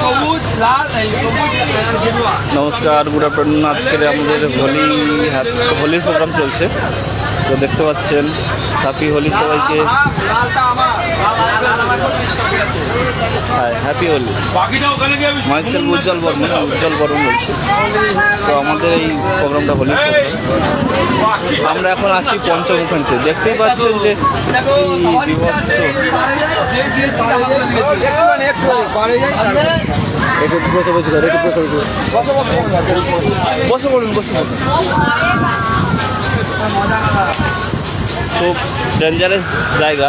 সবুজ লাল এই সবুজ আর নমস্কার গুড আফটারনুন। আজকের আমাদের হোলি হোলির প্রোগ্রাম চলছে। তো দেখতে পাচ্ছেন হ্যাপি হোলি সবাইকে হ্যাপি হোলি মাইসেল উজ্জ্বল বর্মন উজ্জ্বল বর্মন বলছি তো আমাদের এই প্রোগ্রামটা হোলির আমরা এখন আসি পঞ্চমুখানিতে দেখতেই পাচ্ছেন যে বসে বসে করো বসে বসে বসে খুব ডেঞ্জারাস জায়গা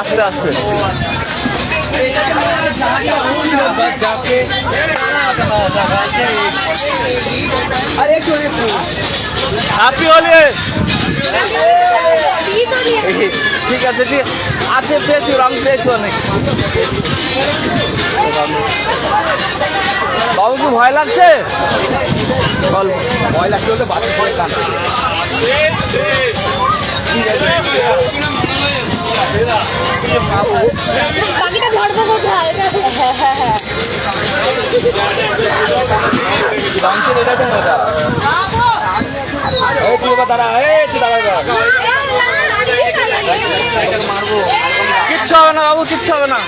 আস্তে আস্তে। হ্যাপি হোলি ঠিক আছে ঠিক আছে। পেয়েছি রং পেয়েছি অনেক। বাবু কি ভয় লাগছে? অল্প ভয় লাগছে বলতে বাচ্চা ছেলে কান পাখিটা। কিচ্ছু হবে না, বাবু, কিচ্ছু হবে না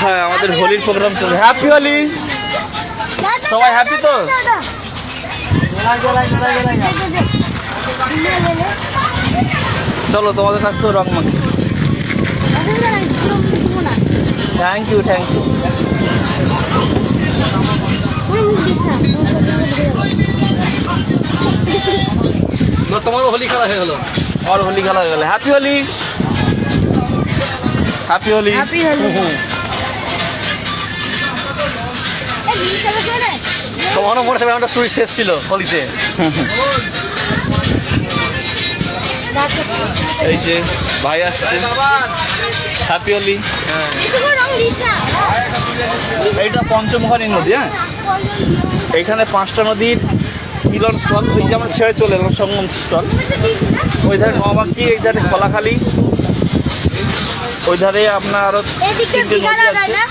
হ্যাঁ আমাদের হোলির প্রোগ্রাম চলছে হ্যাপি হোলি সবাই happy তো? চলো তোমাদের কাছ তো রং মাখি। থ্যাংক ইউ থ্যাংক ইউ তোমারও হোলি খেলা হয়ে গেলো। আর হোলি খেলা হয়ে গেলো। Happy Holi happy Holi happy Holi তোমারও মনে থাকবে একটা সুইট শেষ ছিল হোলিতে। এই যে ভাই আসছে। হ্যাপি হোলি এইটা পঞ্চমুখানী নদী হ্যাঁ? এইখানে পাঁচটা নদীর মিলন স্থল, এই যে আমরা ছেড়ে চলে এলাম, সঙ্গম স্থল। ওই ধারে নবাকি এই ধারে কলাখালি। ওই ধারে আপনার আরও তিনটে নদী আছে।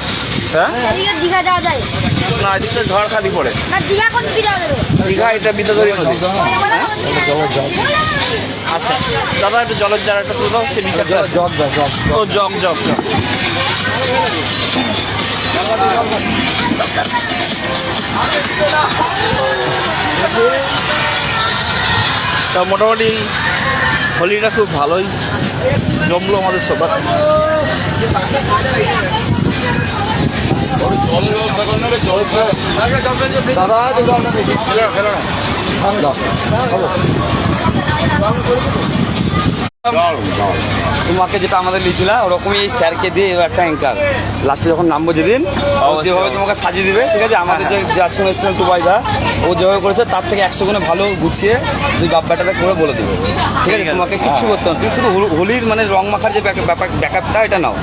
হ্যাঁ এদিকে দীঘা যাওয়া যায় না এদিকে ঝড়খালি পড়ে না দীঘা কোন দিকে যাওয়া যাবে দীঘা এটা বিদ্যাধরী নদী হ্যাঁ? আচ্ছা দাদা একটু জলের তুলে সে জগ জগ ও জগ জগ জগ তা মোটামুটি হোলিটা খুব ভালোই জমলো আমাদের সবার দাদা। তোমাকে যেটা আমাদের লিয়েছিল ওরকমই এই স্যারকে দিয়ে এবার একটা অ্যাঙ্কার লাস্টে যখন নামবো যেদিন ও যেভাবে তোমাকে সাজিয়ে দিবে ঠিক আছে? আমাদের যে যে আজকে এসেছিলেন টুবাইদা ও যেভাবে করেছে তার থেকে একশো গুণে ভালো গুছিয়ে তুই ব্যাপারটা করে বলে দেবে। ঠিক আছে? তোমাকে কিচ্ছু করতে হবে তুমি শুধু হোল- হোলির মানে রং মাখার যে ব্যাপার ব্যাপারটা এটা নাও।